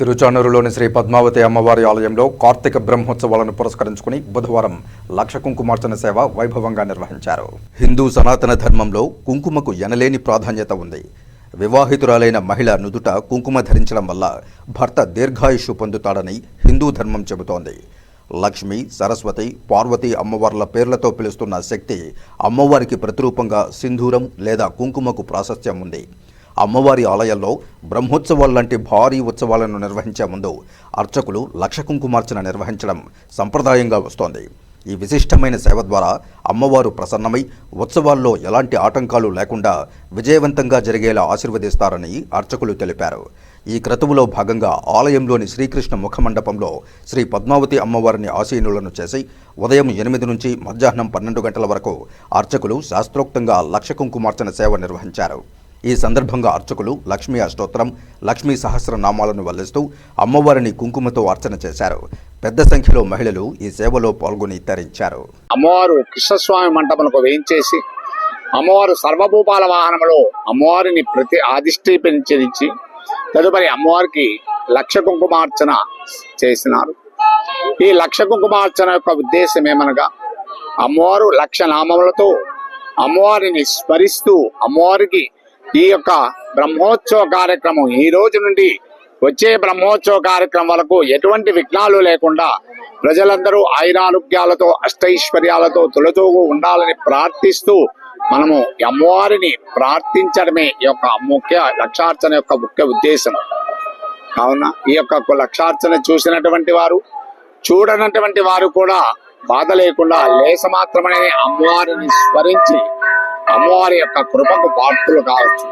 తిరుచానూరులోని శ్రీ పద్మావతి అమ్మవారి ఆలయంలో కార్తీక బ్రహ్మోత్సవాలను పురస్కరించుకుని బుధవారం లక్ష కుంకుమార్చన సేవ వైభవంగా నిర్వహించారు. హిందూ సనాతన ధర్మంలో కుంకుమకు ఎనలేని ప్రాధాన్యత ఉంది. వివాహితురాలైన మహిళ నుదుట కుంకుమ ధరించడం వల్ల భర్త దీర్ఘాయుషు పొందుతాడని హిందూ ధర్మం చెబుతోంది. లక్ష్మి సరస్వతి పార్వతి అమ్మవార్ల పేర్లతో పిలుస్తున్న శక్తి అమ్మవారికి ప్రతిరూపంగా సింధూరం లేదా కుంకుమకు ప్రాశస్త్యం ఉంది. అమ్మవారి ఆలయాల్లో బ్రహ్మోత్సవాలు లాంటి భారీ ఉత్సవాలను నిర్వహించే ముందు అర్చకులు లక్ష కుంకుమార్చన నిర్వహించడం సంప్రదాయంగా వస్తోంది. ఈ విశిష్టమైన సేవ ద్వారా అమ్మవారు ప్రసన్నమై ఉత్సవాల్లో ఎలాంటి ఆటంకాలు లేకుండా విజయవంతంగా జరిగేలా ఆశీర్వదిస్తారని అర్చకులు తెలిపారు. ఈ క్రతువులో భాగంగా ఆలయంలోని శ్రీకృష్ణ ముఖమండపంలో శ్రీ పద్మావతి అమ్మవారిని ఆసీనులను చేసి ఉదయం ఎనిమిది నుంచి మధ్యాహ్నం పన్నెండు గంటల వరకు అర్చకులు శాస్త్రోక్తంగా లక్ష కుంకుమార్చన సేవ నిర్వహించారు. ఈ సందర్భంగా అర్చకులు లక్ష్మీ అష్టోత్తరం లక్ష్మీ సహస్రనామాలను వల్లిస్తూ అమ్మవారిని కుంకుమతో అర్చన చేశారు. పెద్ద సంఖ్యలో మహిళలు ఈ సేవలో పాల్గొని తరించారు. అమ్మవారు కృష్ణస్వామి మంటపములకు వేయించేసి అమ్మవారు సర్వభూపాల వాహనంలో అమ్మవారిని ప్రతి ఆదిష్టీపించి తదుపరి అమ్మవారికి లక్ష కుంకుమార్చన చేసినారు. ఈ లక్ష కుంకుమార్చన యొక్క ఉద్దేశం ఏమనగా అమ్మవారు లక్ష నామములతో అమ్మవారిని స్మరిస్తూ అమ్మవారికి ఈ యొక్క బ్రహ్మోత్సవ కార్యక్రమం ఈ రోజు నుండి వచ్చే బ్రహ్మోత్సవ కార్యక్రమం వరకు ఎటువంటి విఘ్నాలు లేకుండా ప్రజలందరూ ఆయురారోగ్యాలతో అష్టైశ్వర్యాలతో తొలతూగు ఉండాలని ప్రార్థిస్తూ మనము ఈ అమ్మవారిని ప్రార్థించడమే ఈ యొక్క ముఖ్య లక్షార్చన యొక్క ముఖ్య ఉద్దేశం. కావున ఈ యొక్క లక్షార్చన చూసినటువంటి వారు చూడనటువంటి వారు కూడా బాధ లేకుండా లేస మాత్రమే అమ్మవారిని స్మరించి అమ్మవారి యొక్క కృపకు పాత్రలు కావచ్చు.